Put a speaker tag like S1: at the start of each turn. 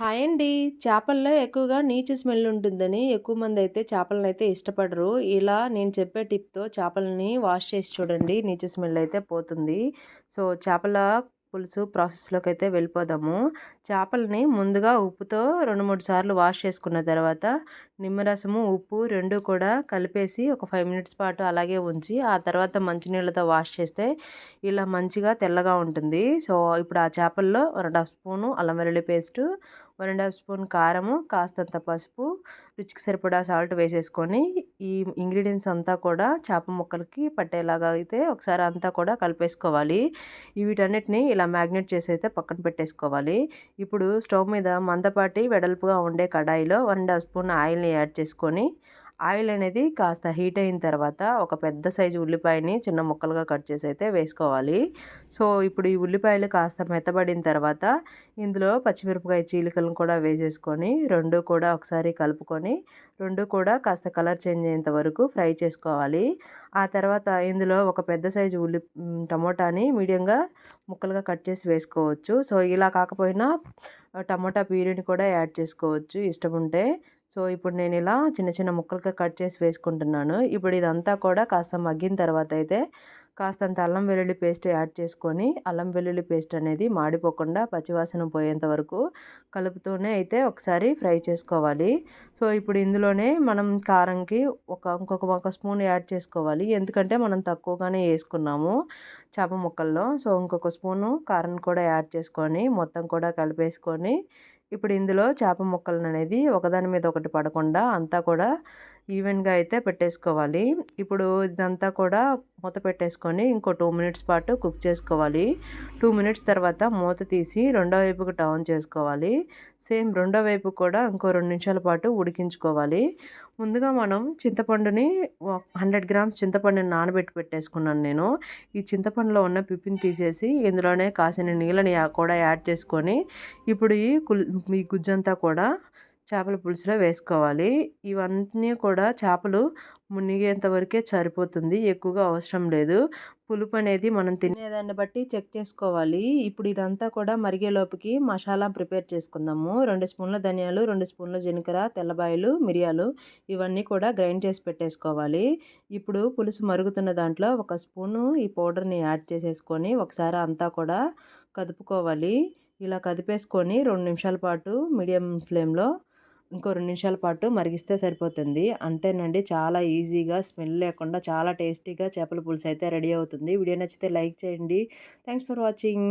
S1: Hi అండి. చేపల్లో ఎక్కువగా నీచు స్మెల్ ఉంటుందని ఎక్కువ మంది అయితే చేపలను అయితే ఇష్టపడరు. ఇలా నేను చెప్పే టిప్‌తో చేపలని వాష్ చేసి చూడండి. నీచు స్మెల్ అయితే పోతుంది. సో, చేపల పులుసు ప్రాసెస్‌లోకి అయితే వెళ్ళిపోదాము. చేపలని ముందుగా ఉప్పుతో 2, 3 సార్లు వాష్ చేసుకున్న తర్వాత నిమ్మరసము, ఉప్పు రెండు కూడా కలిపేసి ఒక ఫైవ్ మినిట్స్ పాటు అలాగే ఉంచి ఆ తర్వాత మంచినీళ్ళతో వాష్ చేస్తే ఇలా మంచిగా తెల్లగా ఉంటుంది. సో, ఇప్పుడు ఆ చేపల్లో వన్ అండ్ హాఫ్ స్పూను అల్లం వెల్లుల్లి paste one and half spoon కారము కాస్తంత పసుపు రుచికి సరిపడా సాల్ట్ వేసేసుకొని ఈ ఇంగ్రీడియంట్స్ అంతా కూడా చేప ముక్కలకి పట్టేలాగా అయితే ఒకసారి అంతా కూడా కలిపేసుకోవాలి. వీటన్నిటిని ఇలా మ్యాగ్నెట్ చేసి అయితే పక్కన పెట్టేసుకోవాలి. ఇప్పుడు స్టవ్ మీద మందపాటి వెడల్పుగా ఉండే కడాయిలో వన్ డబ్ స్పూన్ ఆయిల్ని యాడ్ చేసుకొని ఆయిల్ అనేది కాస్త హీట్ అయిన తర్వాత ఒక పెద్ద సైజు ఉల్లిపాయని చిన్న ముక్కలుగా కట్ చేసి అయితే వేసుకోవాలి. సో ఇప్పుడు ఈ ఉల్లిపాయలు కాస్త మెత్తబడిన తర్వాత ఇందులో పచ్చిమిరపకాయ చీలికలను కూడా వేసేసుకొని రెండు కూడా ఒకసారి కలుపుకొని రెండు కూడా కాస్త కలర్ చేంజ్ అయ్యేంత వరకు ఫ్రై చేసుకోవాలి. ఆ తర్వాత ఇందులో ఒక పెద్ద సైజు ఉల్లి టమోటాని మీడియంగా ముక్కలుగా కట్ చేసి వేసుకోవచ్చు. సో ఇలా కాకపోయినా టమోటా ప్యూరీని కూడా యాడ్ చేసుకోవచ్చు ఇష్టం ఉంటే సో ఇప్పుడు నేను ఇలా చిన్న చిన్న ముక్కలుగా కట్ చేసి వేసుకుంటున్నాను. ఇప్పుడు ఇదంతా కూడా కాస్త మగ్గిన తర్వాత అయితే కాస్తంత అల్లం వెల్లుల్లి పేస్ట్ యాడ్ చేసుకొని అల్లం వెల్లుల్లి పేస్ట్ అనేది మాడిపోకుండా పచ్చివాసన పోయేంత వరకు కలుపుతూనే అయితే ఒకసారి ఫ్రై చేసుకోవాలి. సో ఇప్పుడు ఇందులోనే మనం కారంకి ఒక ఇంకొక ఒక స్పూన్ యాడ్ చేసుకోవాలి. ఎందుకంటే మనం తక్కువగానే వేసుకున్నాము చేప ముక్కల్లో. సో ఇంకొక స్పూను కారం కూడా యాడ్ చేసుకొని మొత్తం కూడా కలిపేసుకొని ఇప్పుడు ఇందులో చేప ముక్కలను అనేది ఒకదాని మీద ఒకటి పడకుండా అంతా కూడా ఈవెన్గా అయితే పెట్టేసుకోవాలి. ఇప్పుడు ఇదంతా కూడా మూత పెట్టేసుకొని ఇంకో టూ మినిట్స్ పాటు కుక్ చేసుకోవాలి. టూ మినిట్స్ తర్వాత మూత తీసి రెండో వైపుకి టర్న్ చేసుకోవాలి. సేమ్ రెండో వైపు కూడా ఇంకో రెండు నిమిషాల పాటు ఉడికించుకోవాలి. ముందుగా మనం చింతపండుని హండ్రెడ్ గ్రామ్స్ చింతపండుని నానబెట్టి పెట్టేసుకున్నాను నేను. ఈ చింతపండులో ఉన్న పిప్పిని తీసేసి ఇందులోనే కాసిన నీళ్ళని కూడా యాడ్ చేసుకొని ఇప్పుడు ఈ కుల్ ఈ గుజ్జంతా కూడా చేపల పులుసులో వేసుకోవాలి. ఇవన్నీ కూడా చేపలు మునిగేంత వరకే సరిపోతుంది. ఎక్కువగా అవసరం లేదు. పులుపు అనేది మనం తినేదాన్ని బట్టి చెక్ చేసుకోవాలి. ఇప్పుడు ఇదంతా కూడా మరిగేలోపుకి మసాలా ప్రిపేర్ చేసుకుందాము. రెండు స్పూన్ల ధనియాలు రెండు స్పూన్ల జీలకర్ర తెల్లబాయలు మిరియాలు ఇవన్నీ కూడా గ్రైండ్ చేసి పెట్టేసుకోవాలి. ఇప్పుడు పులుసు మరుగుతున్న దాంట్లో ఒక స్పూను ఈ పౌడర్ని యాడ్ చేసేసుకొని ఒకసారి అంతా కూడా కదుపుకోవాలి. ఇలా కదిపేసుకొని రెండు నిమిషాల పాటు మీడియం ఫ్లేమ్లో ఇంకో రెండు నిమిషాల పాటు మరిగిస్తే సరిపోతుంది. అంతేనండి చాలా ఈజీగా స్మెల్ లేకుండా చాలా టేస్టీగా చేపల పులుసు అయితే రెడీ అవుతుంది. వీడియో నచ్చితే లైక్ చేయండి. Thanks for watching.